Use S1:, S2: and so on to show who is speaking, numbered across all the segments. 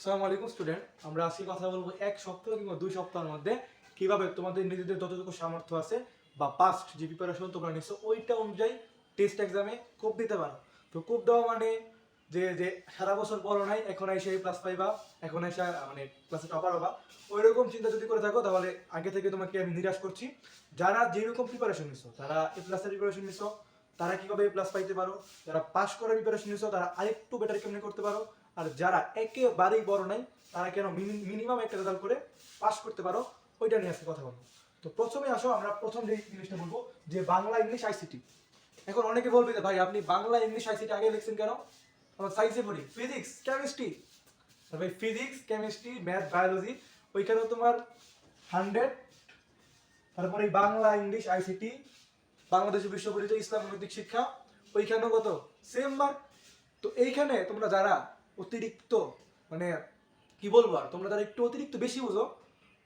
S1: আসসালামু আলাইকুম স্টুডেন্ট আমরা আজকে কথা বলব এক সপ্তাহ কিংবা দুই সপ্তাহের মধ্যে কীভাবে তোমাদের নিজেদের যতটুকু সামর্থ্য আছে বা পাস্ট যে প্রিপারেশন তোমরা নিচ্ছ ওইটা অনুযায়ী টেস্ট এক্সামে কোপ দিতে পারো। তো কোপ দেওয়া মানে যে যে সারা বছর পড়ো নাই, এখন এসে প্লাস পাইবা, এখন এসে মানে ক্লাসে টপার হবা ওই রকম চিন্তা যদি করে থাকো, তাহলে আগে থেকে তোমাকে আমি নিরাশ করছি। যারা যেরকম প্রিপারেশন নিচ্ছ যারা এ প্লাসের প্রিপারেশন নিচ্ছ তারা কীভাবে এ প্লাস পাইতে পারো? যারা পাস করার প্রিপারেশন নিচ্ছ তারা আরেকটু বেটার কেমনি করতে পারো? আর যারা একেবারেই বড় নাই, তারা কেন মিনিমাম একটা রেজাল্ট করে পাস করতে পারো, ওইটা নিয়ে আজকে কথা বলব। তো প্রথমে আসো, আমরা প্রথম যে জিনিসটা বলব, যে বাংলা ইংলিশ আইসিটি এখন অনেকে বলবে যে, ভাই, আপনি বাংলা ইংলিশ আইসিটি আগে লিখছেন কেন? আমরা সায়েন্সে পড়ি ফিজিক্স কেমিস্ট্রি ভাই ফিজিক্স কেমিস্ট্রি ম্যাথ বায়োলজি ওইখানেও তোমার হান্ড্রেড তারপরে বাংলা ইংলিশ আইসিটি বাংলাদেশ বিশ্ব পরিচয় ইসলাম শিক্ষা ওইখানেও কত? সেম মার্ক তো এইখানে তোমরা যারা অতিরিক্ত মানে কি বলব আর, তোমরা যারা একটু অতিরিক্ত বেশি বুঝো,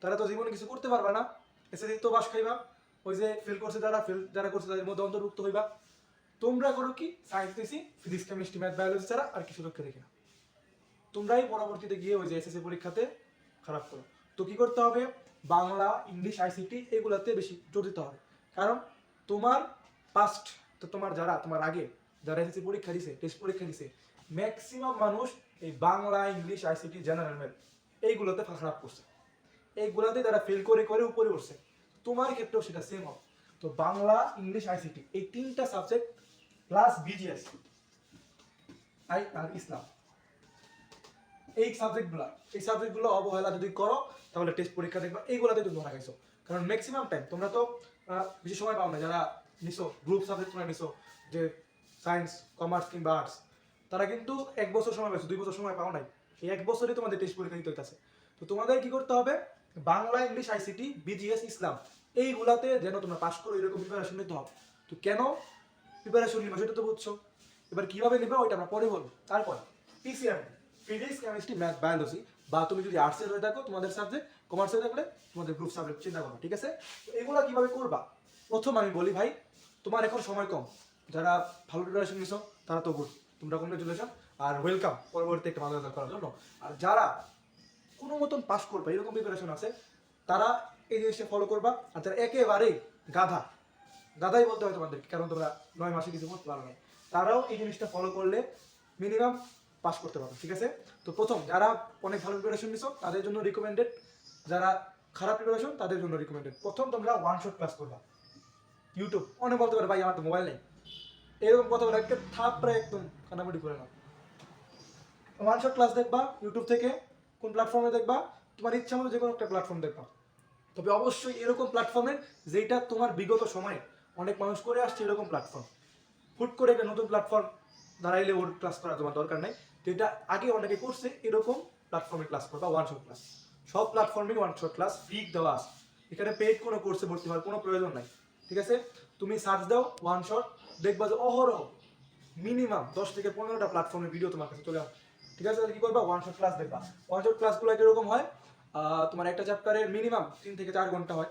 S1: তারা তো জীবনে কিছু করতে পারবে না। এসএসসি তো বাস খাইবা, ওই যে ফেল করছে যারা ফেল যারা করছে তাদের মধ্যে অন্তর্ভুক্ত হইবা। তোমরা করো কি সায়েন্স দিছি ফিজিক্স কেমিস্ট্রি ম্যাথ বায়োলজি ছাড়া আর কিছু লক্ষ্য রেখে না। তোমরাই পরবর্তীতে গিয়ে ওই যে এসএসসি পরীক্ষাতে খারাপ করো। তো কি করতে হবে? বাংলা, ইংলিশ আইসিটি এগুলাতে বেশি জোর দিতে হবে। কারণ তোমার পাস্ট তো তোমার যারা, তোমার আগে, যারা এসএসসি পরীক্ষা দিছে টেস্ট পরীক্ষা দিছে ম্যাক্সিমাম মানুষ এই Bangla, English ICT general math এইগুলোতে খারাপ করছে। এইগুলাতে তারা ফেল করে করে উপরে উঠছে। তোমার ক্ষেত্রেও সেটা সেম হবে। তো বাংলা, ইংলিশ আইসিটি এই তিনটা সাবজেক্ট প্লাস বিজিএস আই আর ইসলাম। এই সাবজেক্টগুলো এই সাবজেক্টগুলো অবহেলা যদি করো, তাহলে টেস্ট পরীক্ষা দেখবা, এইগুলোতে তুমি ধরা গেছো কারণ ম্যাক্সিমাম টাইম তোমরা তো বেশি সময় পাও না। যারা নিছো গ্রুপ সাবজেক্ট তোমরা নিছো, যে সায়েন্স কমার্স কিংবা আর্টস তারা কিন্তু এক বছর সময় পাইছো, দুই বছর সময় পাও নাই। এই এক বছরই তোমাদের টেস্ট পরীক্ষা দিতে হইতাছে। তো তোমাদের কি করতে হবে? বাংলা, ইংলিশ আইসিটি বিজিএস ইসলাম এইগুলাতে যেন তোমরা পাস করো, এরকম প্রিপারেশন নিতে হবে। তো কেন প্রিপারেশন নিবা সেটা তো বুঝছ। এবার কীভাবে নেবে ওইটা আমরা পরে বলব। তারপর PCM physics chemistry math biology বা তুমি যদি আর্টসের হয়ে থাকো, তোমাদের সাবজেক্ট কমার্সের থাকলে তোমাদের গ্রুপ সাবজেক্ট চিন্তা করো, ঠিক আছে? তো এগুলো কীভাবে করবা? প্রথম আমি বলি ভাই, তোমার এখন সময় কম। যারা ভালো প্রিপারেশন নিছো, তারা তো গুড তোমরা কংগ্রেচুলেশন আর ওয়েলকাম পরবর্তী একটা ভালো করার জন্য। আর যারা কোনো মতন পাস করবে, এরকম প্রিপারেশন আছে, তারা এই জিনিসটা ফলো করবা। আর যারা একেবারেই গাধা, গাধাই বলতে হয় তোমাদের কারণ তোমরা নয় মাসে কিছু করতে পারো না তারাও এই জিনিসটা ফলো করলে মিনিমাম পাস করতে পারবে, ঠিক আছে? তো প্রথম, যারা অনেক ভালো প্রিপারেশন নিছো, তাদের জন্য রিকমেন্ডেড যারা খারাপ প্রিপারেশন তাদের জন্য রিকমেন্ডেড প্রথম তোমরা ওয়ান শট ক্লাস করবা। ইউটিউব অনেক বলতে পারে, ভাই, আমার তো মোবাইল নেই। এরকম কথা বলে একটা থাপড়ে একদম কানামাটি করে নাও। ওয়ান শট ক্লাস দেখবা ইউটিউব থেকে, কোন প্ল্যাটফর্মে দেখবা, তোমার ইচ্ছা মতো যে কোনো একটা প্ল্যাটফর্ম দেখবা। তবে অবশ্যই এরকম প্ল্যাটফর্মের যেটা তোমার বিগত সময়ে অনেক মানুষ করে আসছে, এরকম প্ল্যাটফর্ম হুট করে একটা নতুন প্ল্যাটফর্ম দাঁড়াইলে ওর ক্লাস করা তোমার দরকার নেই। যেটা আগে অনেকে করছে, এরকম প্ল্যাটফর্মে ক্লাস করবা ওয়ান শট ক্লাস সব প্ল্যাটফর্মে ওয়ান শট ক্লাস ফ্রি দেওয়া আছে। এখানে পেড কোনো কোর্সে ভর্তি হওয়ার কোনো প্রয়োজন নাই। ঠিক আছে? তুমি সার্চ দাও ওয়ান শট দেখবা যে অহরহ মিনিমাম দশ থেকে পনেরোটা প্ল্যাটফর্মের ভিডিও তোমার কাছে চলে আসবে। ঠিক আছে, তাহলে কি করবা? ওয়ান শট ক্লাস দেখবা। ওয়ান শট ক্লাসগুলো কীরকম হয়? তোমার একটা চ্যাপ্টারের মিনিমাম তিন থেকে চার ঘণ্টা হয়।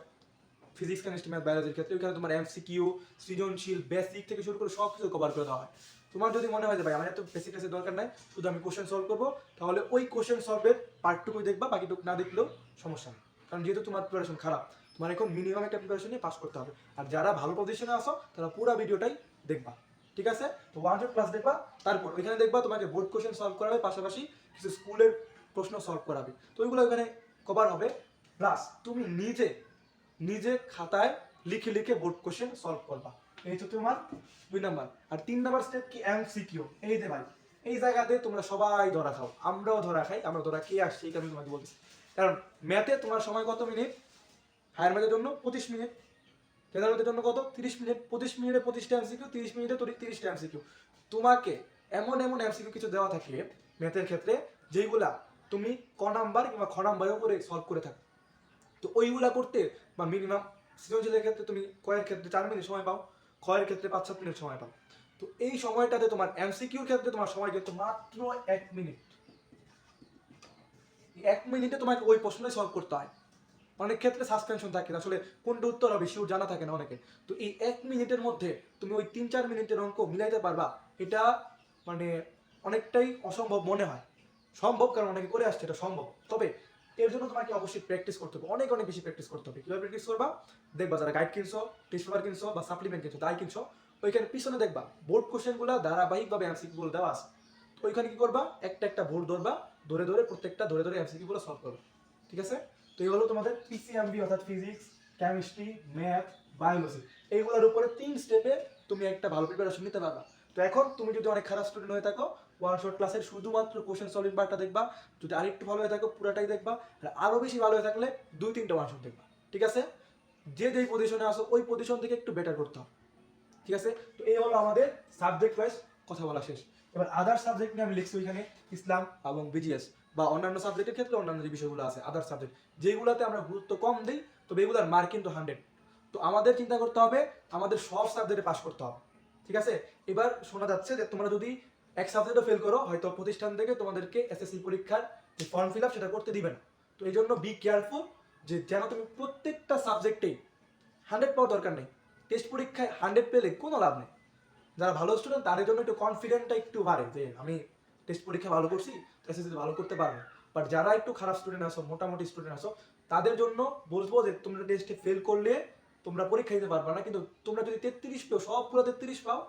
S1: ফিজিক্স কেমিস্ট্রি ম্যাথ বায়োলজির ক্ষেত্রে ওইখানে তোমার এমসিকিউ সৃজনশীল বেসিক থেকে শুরু করে সব কিছু কভার করে দেওয়া হয়। তোমার যদি মনে হয় যে, ভাই, আমার এত বেসিক ক্লাসের দরকার নাই, শুধু আমি কোশ্চেন সলভ করব, তাহলে ওই কোশ্চেন সলভের পার্টটুকুই দেখবা, বাকিটুকু না দেখলেও সমস্যা নেই। কারণ যেহেতু তোমার প্রিপারেশন খারাপ, তোমার এখন মিনিমাম একটা প্রিপারেশন নিয়ে পাস করতে হবে। আর যারা ভালো পজিশনে আসো তারা পুরো ভিডিওটাই দেখবা। ঠিক আছে? ওয়ান ক্লাস দেখবা, তারপর ওইখানে দেখবা তোমাকে বোর্ড কোশ্চেন সলভ করাবে, পাশাপাশি কিছু স্কুলের প্রশ্ন সলভ করাবে। তো ওইগুলো ওখানে কভার হবে। প্লাস তুমি নিজে নিজে খাতায় লিখে লিখে বোর্ড কোশ্চেন সলভ করবা। এই তো তোমার দুই নাম্বার। আর তিন নাম্বার স্টেপ কি? এমসিকিউ এই যে ভাই, এই জায়গাতে তোমরা সবাই ধরা খাও। আমরাও ধরা খাই। আমরা ধরা কে আসছি? এটা আমি তোমাকে বলতেছি। কারণ ম্যাথে তোমার সময় কত মিনিট হায়ার ম্যাথের জন্য পঁচিশ মিনিট জেনারেলের জন্য কত? তিরিশ মিনিট, পঁচিশ মিনিটে পঁচিশটা এমসিকিউ তিরিশ মিনিটে তিরিশটা এমসিকিউ তোমাকে এমন এমন এমসিকিউ কিছু দেওয়া থাকে ম্যাথের ক্ষেত্রে যেইগুলা তুমি ক নাম্বার কিংবা খ নাম্বারেও করে সলভ করে থাকো। তো ওইগুলা করতে বা মিনিমাম সৃজনশীলের ক্ষেত্রে তুমি কয়ের ক্ষেত্রে চার মিনিট সময় পাও, ক্ষয়ের ক্ষেত্রে পাঁচ, সাত মিনিট সময় পাও। তো এই সময়টাতে তোমার এমসিকিউর ক্ষেত্রে তোমার সময় কিন্তু মাত্র এক মিনিট। এক মিনিটে তোমাকে ওই প্রশ্নটাই সলভ করতে হয়। অনেক ক্ষেত্রে সাসপেনশন থাকে আসলে কোনটা উত্তর হবে শিওর জানা থাকে না অনেকে। তো এই এক মিনিটের মধ্যে তুমি ওই তিন চার মিনিটের অঙ্ক মিলাইতে পারবা, এটা মানে অনেকটাই অসম্ভব মনে হয়। সম্ভব কারণ অনেকে করে আসছে, এটা সম্ভব। তবে এর জন্য তোমাকে অবশ্যই প্র্যাকটিস করতে হবে। অনেক অনেক বেশি প্র্যাকটিস করতে হবে। কীভাবে প্র্যাকটিস করবা? দেখবা যারা গাইড কিনছো টেস্ট পেপার কিনছো বা সাপ্লিমেন্ট কিনছো তাই কিনছো। ওইখানে পিছনে দেখবা বোর্ড কোশ্চেনগুলো ধারাবাহিকভাবে এমসিকিউ গুলো দেওয়া আছে। তো ওইখানে কি করবা? একটা একটা বোর্ড ধরবা, ধরে ধরে প্রত্যেকটা, ধরে ধরে এমসিকিউ গুলো সলভ করবে। ঠিক আছে? তো এই হলো তোমাদের পিসিএমবি অর্থাৎ ফিজিক্স কেমিস্ট্রি ম্যাথ বায়োলজি এইগুলোর উপরে তিন স্টেপে তুমি একটা ভালো প্রিপারেশন নিতে পারবা। তো এখন তুমি যদি অনেক খারাপ স্টুডেন্ট হয়ে থাকো ওয়ান শর্ট ক্লাসের শুধুমাত্র কোশ্চেন সলভিং পার্টটা দেখবা, যদি আরেকটু ভালো হয়ে থাকো, পুরাটাই দেখবা, আর আরও বেশি ভালো হয়ে থাকলে দুই তিনটা ওয়ান শট দেখবা। ঠিক আছে? যে যেই পজিশনে আসো ওই পজিশন থেকে একটু বেটার করতে হবে। ঠিক আছে? তো এই হলো আমাদের সাবজেক্ট ওয়াইজ কথা বলা শেষ। এবার আদার সাবজেক্ট নিয়ে আমি লিখছি ওইখানে ইসলাম এবং বিজিএস বা অন্যান্য সাবজেক্টের ক্ষেত্রে অন্যান্য যে বিষয়গুলো আছে আদার সাবজেক্ট যেগুলোতে আমরা গুরুত্ব কম দিই, তবে এগুলোর মার্ক কিন্তু হান্ড্রেড তো আমাদের চিন্তা করতে হবে, আমাদের সব সাবজেক্টে পাস করতে হবে, ঠিক আছে? এবার শোনা যাচ্ছে যে তোমরা যদি এক সাবজেক্টও ফেল করো, হয়তো প্রতিষ্ঠান থেকে তোমাদেরকে এসএসসি পরীক্ষার যে ফর্ম ফিল আপ সেটা করতে দিবে না। তো এই জন্য বি কেয়ারফুল যে যেন তুমি প্রত্যেকটা সাবজেক্টেই হান্ড্রেড পাওয়ার দরকার নেই। টেস্ট পরীক্ষায় হান্ড্রেড পেলে কোনো লাভ নেই। যারা ভালো স্টুডেন্ট তাদের জন্য একটু কনফিডেন্টটা একটু বাড়ে যে আমি টেস্ট পরীক্ষা ভালো করছি এসএসসি ভালো করতে পারব। বাট যারা একটু খারাপ স্টুডেন্ট আসো মোটামুটি স্টুডেন্ট আসো তাদের জন্য বলব যে তোমরা টেস্টে ফেল করলে তোমরা পরীক্ষা দিতে পারবে না। কিন্তু তোমরা যদি তেত্রিশ পাও সবগুলো তেত্রিশ পাও,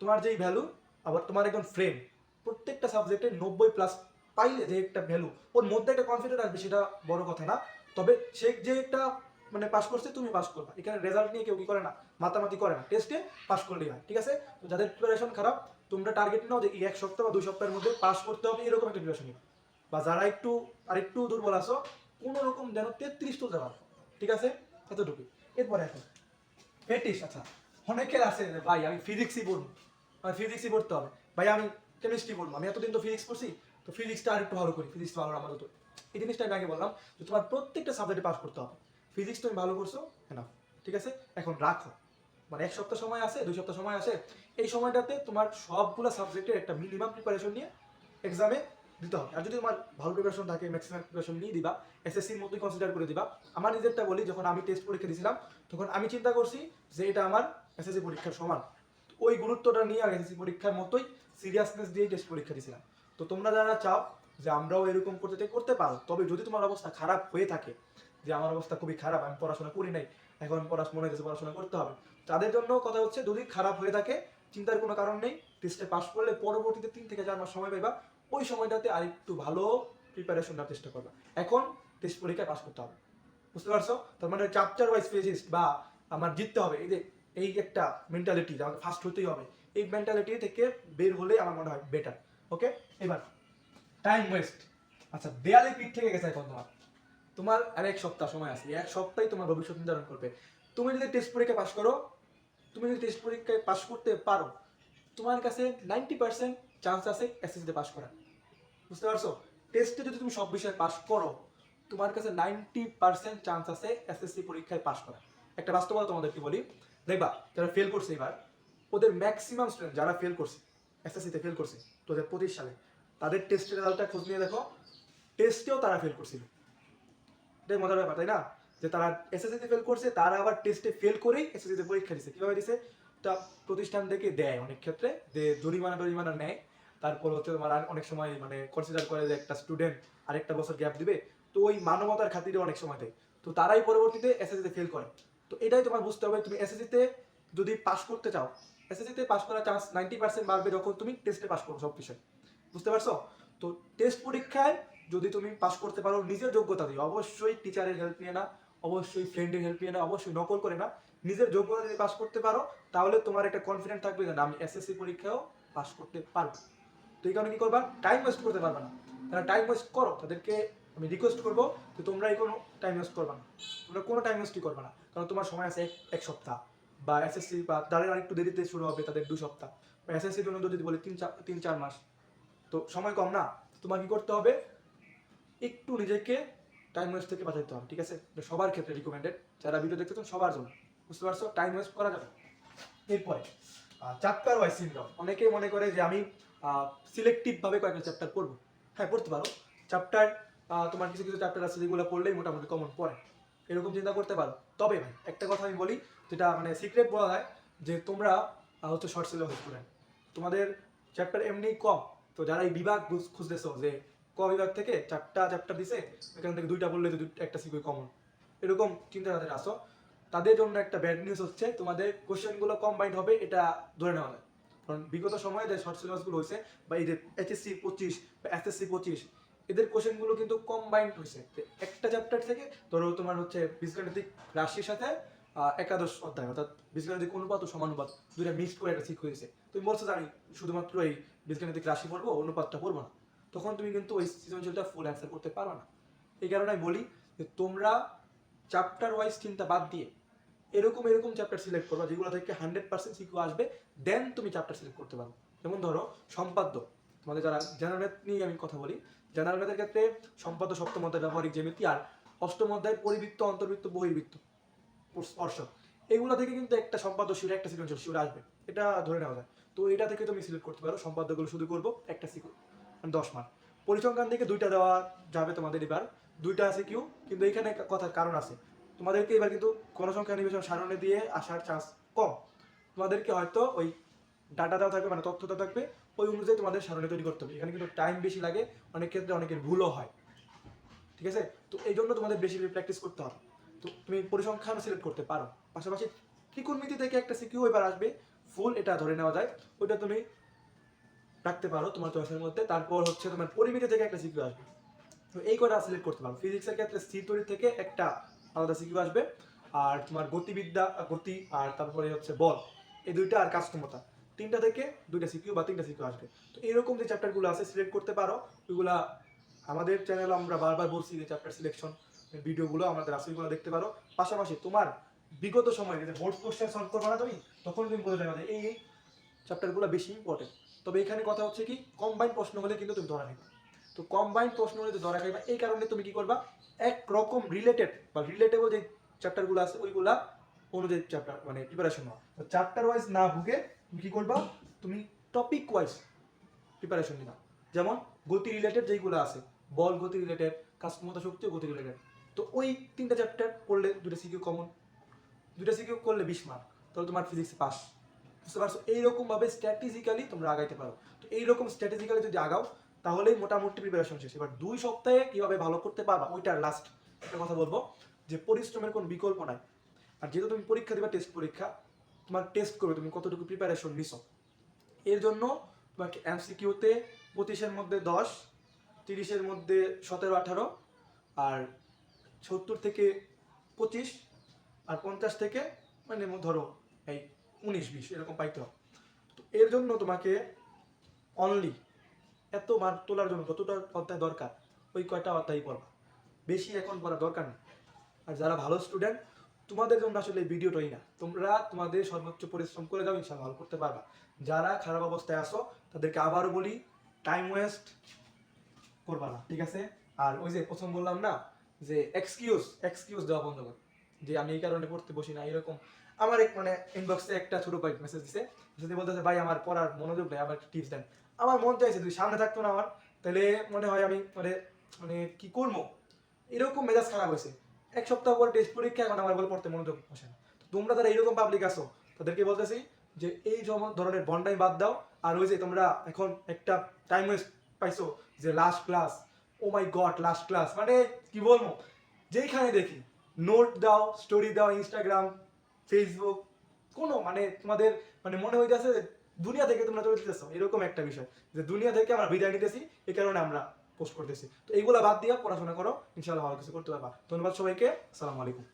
S1: তোমার যেই ভ্যালু আবার তোমার একজন ফ্রেন্ড প্রত্যেকটা সাবজেক্টে নব্বই প্লাস পাইলে যে একটা ভ্যালু ওর মধ্যে একটা কনফিডেন্ট আসবে, সেটা বড় কথা না। তবে সে যে একটা মানে পাস করছে, তুমি পাস করবা। এখানে রেজাল্ট নিয়ে কেউ কি করে না, মাতামাতি করে না। টেস্টে পাস করলেই হয়, ঠিক আছে? তো যাদের প্রিপারেশন খারাপ, তোমরা টার্গেট নাও যে এক সপ্তাহ বা দুই সপ্তাহের মধ্যে পাস করতে হবে, এরকম একটা প্রিপারেশন নিও। বা যারা একটু আর একটু দুর্বল আসো কোনো রকম যেন তেত্রিশ তুলতে পারো ঠিক আছে? এতটুকু এরপরে এখন ফেটিস আচ্ছা অনেকের আছে ভাই, আমি ফিজিক্সই পড়ব। আমার ফিজিক্সই পড়তে হবে। ভাই, আমি কেমিস্ট্রি পড়ব, আমি এতদিন তো ফিজিক্স পড়ছি, তো ফিজিক্সটা আর একটু ভালো করি ফিজিক্স ভালো আমার তো এই জিনিসটা আমি আগে বললাম যে, তোমার প্রত্যেকটা সাবজেক্টে পাস করতে হবে। ফিজিক্স তুমি ভালো করছ? এনাফ ঠিক আছে? এখন রাখো। মানে এক সপ্তাহ সময় আছে, দুই সপ্তাহ সময় আছে। এই সময়টাতে তোমার সবগুলো সাবজেক্টের একটা মিনিমাম প্রিপারেশন নিয়ে এক্সামে দিতে হবে। আর যদি তোমার ভালো প্রিপারেশন থাকে ম্যাক্সিমাম প্রিপারেশন নিয়ে দিবা এসএসসির মতোই কনসিডার করে দিবা। আমার নিজেরটা বলি, যখন আমি টেস্ট পরীক্ষা দিয়েছিলাম তখন আমি চিন্তা করছি যে এটা আমার এসএসসি পরীক্ষার সমান। ওই গুরুত্বটা নিয়ে আর এসএসসি পরীক্ষার মতোই সিরিয়াসনেস দিয়ে টেস্ট পরীক্ষা দিয়েছিলাম তো তোমরা যারা চাও যে আমরাও এরকম করতে করতে পারো, তবে যদি তোমার অবস্থা খারাপ হয়ে থাকে যে আমার অবস্থা খুবই খারাপ, আমি পড়াশোনা করি নাই, এখন পড়াশোনা মনে হচ্ছে পড়াশোনা করতে হবে। তাদের জন্য কথা হচ্ছে, যদি খারাপ হয়ে থাকে, চিন্তার কোনো কারণ নেই টেস্টে পাস করলে পরবর্তীতে তিন থেকে চার মাস সময় পাইবা, ওই সময়টাতে আরেকটু ভালো প্রিপারেশন নেওয়ার চেষ্টা করবা। এখন টেস্ট পরীক্ষায় পাস করতে হবে। বুঝতে পারছ? তার মানে চ্যাপ্টার ওয়াইজ ফেজিস বা আমার জিততে হবে, এই যে, এই একটা মেন্টালিটি আমাকে ফার্স্ট হতেই হবে, এই মেন্টালিটি থেকে বের হলে আমার মনে হয় বেটার ওকে এবার টাইম ওয়েস্ট আচ্ছা দেয়ালে পিঠ থেকে গেছে এখন তোমার। তোমার আর এক সপ্তাহ সময় আছে, এক সপ্তাহে তোমার ভবিষ্যৎ নির্ধারণ করবে। তুমি যদি টেস্ট পরীক্ষায় পাস করো, তুমি যদি টেস্ট পরীক্ষায় পাস করতে পারো, তোমার কাছে নাইনটি পার্সেন্ট চান্স আছে এসএসসিতে পাস করার বুঝতে পারছ? টেস্টে যদি তুমি সব বিষয়ে পাস করো, তোমার কাছে নাইনটি পার্সেন্ট চান্স আছে এসএসসি পরীক্ষায় পাস করার একটা বাস্তবতা তোমাদেরকে বলি। দেখবা, যারা ফেল করছে এবার, ওদের ম্যাক্সিমাম স্টুডেন্ট যারা ফেল করছে এসএসসিতে ফেল করছে দু হাজার পঁচিশ সালে, তাদের টেস্টের রেজাল্টটা খোঁজ নিয়ে দেখো। টেস্টেও তারা ফেল করছিল। এটাই মজার ব্যাপার, তাই না? যে তারা এসএসসিতে ফেল করছে, তারা আবার টেস্টে ফেল করেই এসএসসিতে পরীক্ষা কীভাবে দিছে? তা প্রতিষ্ঠান থেকে দেয় অনেক ক্ষেত্রে, যে জরিমানা টরিমানা নেয়। তারপর হচ্ছে তোমার অনেক সময় মানে কনসিডার করে যে একটা স্টুডেন্ট আরেকটা বছর গ্যাপ দিবে। তো ওই মানবতার খাতিরে অনেক সময় দেয়। তো তারাই পরবর্তীতে এসএসসিতে ফেল করে। তো এটাই তোমার বুঝতে হবে, তুমি এসএসসিতে যদি পাস করতে চাও এসএসসিতে পাস করার চান্স নাইনটি পার্সেন্ট বাড়বে যখন তুমি টেস্টে পাস করো সব বিষয়। বুঝতে পারছ? তো টেস্ট পরীক্ষায় যদি তুমি পাস করতে পারো, নিজের যোগ্যতা দিয়ে। অবশ্যই টিচারের হেল্প নিয়ে না, অবশ্যই ফ্রেন্ডের হেল্প নিয়ে না, অবশ্যই নকল করে না। নিজের যোগ্যতা যদি পাস করতে পারো, তাহলে তোমার একটা কনফিডেন্ট থাকবে যে না, আমি এসএসসি পরীক্ষাও পাস করতে পারব। তো এই কারণে কি করবা? টাইম ওয়েস্ট করতে পারবে না। তারা টাইম ওয়েস্ট করো। তাদেরকে আমি রিকোয়েস্ট করব যে তোমরা এই কোনো টাইম ওয়েস্ট করবে না। তোমরা কোনো টাইম ওয়েস্টই করবে না। কারণ তোমার সময় আছে এক সপ্তাহ। বা এসএসসি বা তাদের আরেকটু দেরিতে শুরু হবে তাদের দু সপ্তাহ। বা এসএসসির জন্য যদি বলি তিন চার তিন চার মাস। তো সময় কম না। তোমার কি করতে হবে? একটু নিজেকে টাইম ওয়েস্ট থেকে বাঁচাইতে হবে, ঠিক আছে? সবার ক্ষেত্রে রিকমেন্ডেড যারা ভিডিও দেখতেছেন, সবার জন্য। বুঝতে পারছ? টাইম ওয়েস্ট করা যাবে এরপরে চ্যাপ্টার ওয়াইজ সিনড্রোম অনেকেই মনে করে যে আমি সিলেক্টিভ ভাবে কয়েকটা চ্যাপ্টার পড়ব। হ্যাঁ পড়তে পারো। চ্যাপ্টার তোমার কিছু কিছু চ্যাপ্টার আছে যেগুলো পড়লেই মোটামুটি কমন পড়ে। এরকম চিন্তা করতে পারো। তবে ভাই, একটা কথা আমি বলি, যেটা মানে সিক্রেট বলা যায়, যে তোমরা হচ্ছে শর্ট সিলেবাস স্টুডেন্ট তোমাদের চ্যাপ্টার এমনি কম। তো যারা এই বিভাগ খুঁজতেছো যে ক বিভাগ থেকে চারটা চ্যাপ্টার দিছে, এখান থেকে দুইটা বললে একটা সিকুই কমন এরকম চিন্তা যাদের আসো তাদের জন্য একটা ব্যাড নিউজ হচ্ছে, তোমাদের কোশ্চেনগুলো কম্বাইন্ড হবে, এটা ধরে নেওয়া যায়। কারণ বিগত সময়ে যে শর্ট সিলেবাসগুলো হয়েছে, বা এই যে এইচএসসি পঁচিশ বা এসএসসি পঁচিশ, এদের কোশ্চেনগুলো কিন্তু কম্বাইন্ড হয়েছে। একটা চ্যাপ্টার থেকে ধরো তোমার হচ্ছে বীজগাণিতিক রাশির সাথে একাদশ অধ্যায়, অর্থাৎ বীজগাণিতিক অনুপাত ও সমানুপাত, দুইটা মিক্সড করে একটা ঠিক হয়েছে। তুমি বলছো জানি শুধুমাত্র এই বীজগাণিতিক রাশি পড়ব, অনুপাতটা পড়ব না। তখন তুমি কিন্তু ওই সৃজনশীলটা ফুল অ্যান্সার করতে পারবে না। এই কারণে আমি বলি যে তোমরা চ্যাপ্টার ওয়াইজ চিন্তা বাদ দিয়ে এরকম এরকম চ্যাপ্টার সিলেক্ট করবা যেগুলো থেকে হান্ড্রেড পার্সেন্ট সিকিউ আসবে দেন তুমি চ্যাপ্টার সিলেক্ট করতে পারো। যেমন ধরো, সম্পাদ্য। তোমাদের যারা জেনারেল নিয়ে আমি কথা বলি জেনারেল ম্যাথের ক্ষেত্রে সম্পাদ্য সপ্তম অধ্যায় ব্যবহারিক জ্যামিতি আর অষ্টম অধ্যায় পরিবৃত্ত, অন্তর্বৃত্ত, বহির্বৃত্ত স্পর্শ এগুলো থেকে কিন্তু একটা সম্পাদ্য শিউর একটা সিকোয়েন্সিয়াল শিউর আসবে। এটা ধরে নেওয়া যায়। তো এটা থেকে তুমি সিলেক্ট করতে পারো, সম্পাদ্যগুলো শুধু করব, একটা সিকিউ দশ মার্ক পরিসংখ্যান থেকে দুইটা দেওয়া যাবে তোমাদের এবার। দুইটা আছে কিউ কিন্তু একটা কথার কারণ আছে। তোমাদেরকে এবার কিন্তু গণসংখ্যা নিবেশন সারণে দিয়ে আসার চান্স কম। তোমাদেরকে হয়তো ওই ডাটা দেওয়া থাকবে মানে তথ্য দেওয়া থাকবে, ওই অনুযায়ী তোমাদের সারণী তৈরি করতে হবে। এখানে কিন্তু টাইম বেশি লাগে, অনেক ক্ষেত্রে অনেকের ভুলও হয়। ঠিক আছে? তো এই জন্য তোমাদের বেশি প্র্যাকটিস করতে হবে। তো তুমি পরিসংখ্যান সিলেক্ট করতে পারো। পাশাপাশি ত্রিকোণমিতি থেকে একটা সিকিউ এবার আসবে। ফুল এটা ধরে নেওয়া যায়। ওইটা তুমি রাখতে পারো তোমার চয়েসের মধ্যে। তারপর হচ্ছে তোমার পরিমিতি থেকে একটা সিকিউ আসবে। তো এই কটা সিলেক্ট করতে পারো। ফিজিক্সের ক্ষেত্রে স্থির তৈরি থেকে একটা আলাদা সিকিউ আসবে। আর তোমার গতিবিদ্যা গতি আর তারপরে হচ্ছে বল, এই দুইটা আর কাজ ক্ষমতা তিনটা থেকে দুইটা সিকিউ বা তিনটা সিকিউ আসবে। তো এরকম যে চ্যাপ্টারগুলো আছে সিলেক্ট করতে পারো। ওইগুলা আমাদের চ্যানেলে আমরা বারবার বলছি যে চ্যাপ্টার সিলেকশন ভিডিওগুলো আমাদের আসলগুলো দেখতে পারো। পাশাপাশি তোমার বিগত সময়ে যে বোর্ড কোশ্চেন সলভ করবে না তুমি, তখন তুমি বলে যাবে যে এই এই চ্যাপ্টারগুলো বেশি ইম্পর্টেন্ট তবে এখানে কথা হচ্ছে কি কম্বাইন প্রশ্ন হলে কিন্তু তুমি ধরা নেবে তো কম্বাইন প্রশ্ন হলে ধরা খাইবা। এই কারণে তুমি কি করবা এক রকম রিলেটেড বা রিলেটেবল যে চ্যাপ্টারগুলো আছে, ওইগুলা অনুযায়ী চ্যাপ্টার মানে প্রিপারেশন নাও। তো চ্যাপ্টার ওয়াইজ না ভুগে তুমি কি করবা, তুমি টপিক ওয়াইজ প্রিপারেশন নিবা। যেমন গতি রিলেটেড যেইগুলো আছে, বল গতি রিলেটেড কাজ ক্ষমতা শক্তি গতি রিলেটেড তো ওই তিনটা চ্যাপ্টার করলে দুটো সিকিউ কমন দুটো সিকিউ করলে বিশ মার্ক তাহলে তোমার ফিজিক্সে পাস বুঝতে পারছ? এইরকম ভাবে স্ট্র্যাটেজিক্যালি তোমরা আগাইতে পারো। তো এইরকম স্ট্র্যাটেজিক্যালি যদি আগাও, তাহলেই মোটামুটি প্রিপারেশন শেষ। এবার দুই সপ্তাহে কীভাবে ভালো করতে পারবা, ওইটার লাস্ট একটা কথা বলব, যে পরিশ্রমের কোনো বিকল্প নাই। আর যেহেতু তুমি পরীক্ষা দিবা টেস্ট পরীক্ষা, তোমার টেস্ট করবে, তুমি কতটুকু প্রিপারেশন নিছো। এর জন্য তোমাকে এমসিকিউতে পঁচিশের মধ্যে দশ, তিরিশের মধ্যে সতেরো, আঠারো, আর সত্তর থেকে পঁচিশ, আর পঞ্চাশ থেকে মানে ধরো এই উনিশ বিশ, এরকম পাইতে। হবে তো এর জন্য তোমাকে অনলি এত মার্ক তোলার জন্য যতটা অধ্যায় দরকার, ওই কয়টা অধ্যায় পড়বা। বেশি এখন পড়া দরকার নেই। আর যারা ভালো স্টুডেন্ট তোমাদের জন্য আসলে ভিডিওটাই না। তোমরা তোমাদের সর্বোচ্চ পরিশ্রম করে যাও ইনশাল্লাহ ভালো করতে পারবা। যারা খারাপ অবস্থায় আসো তাদেরকে আবারও বলি টাইম ওয়েস্ট করবা না, ঠিক আছে? আর ওই যে প্রথম বললাম না, যে এক্সকিউজ এক্সকিউজ দেওয়া বন্ধ কর। যে আমি এই কারণে পড়তে বসি না, এরকম। আমার এক মানে ইনবক্সে একটা ছোট ভাই মেসেজ দিছে। যদি বলতেছে, ভাই, আমার পড়ার মনোযোগ নেই, আমার টিপস দেন। আমার মন চাইছে যদি সামনে থাকতো না আমার। তাহলে মনে হয় আমি মানে মানে কি করব? এরকম মেজাজ খারাপ হয়েছে। এক সপ্তাহ পর টেস্ট পরীক্ষা, এখন আমার বলে পড়তে মনোযোগ বসে না। তোমরা যারা এইরকম পাবলিক আছো, তাদেরকে বলতেছি যে, এই ধরনের বন্ডাই বাদ দাও, আর ওই যে তোমরা এখন একটা টাইম ওয়েস্ট পাইছো যে last class oh my god last class মানে কি বলব? যেইখানে দেখি নোট দাও স্টোরি দাও ইনস্টাগ্রাম ফেসবুক কোনো মানে তোমাদের মানে মনে হইতেছে দুনিয়া থেকে তোমরা চলে যেতেছো, এরকম একটা বিষয়, যে দুনিয়া থেকে আমরা বিদায় নিতেছি এই কারণে আমরা পোস্ট করতেছি। তো এইগুলা বাদ দিয়ে পড়াশোনা করো ইনশাল্লাহ ভালো কিছু করতে পারবা। ধন্যবাদ সবাইকে, আসসালামু আলাইকুম।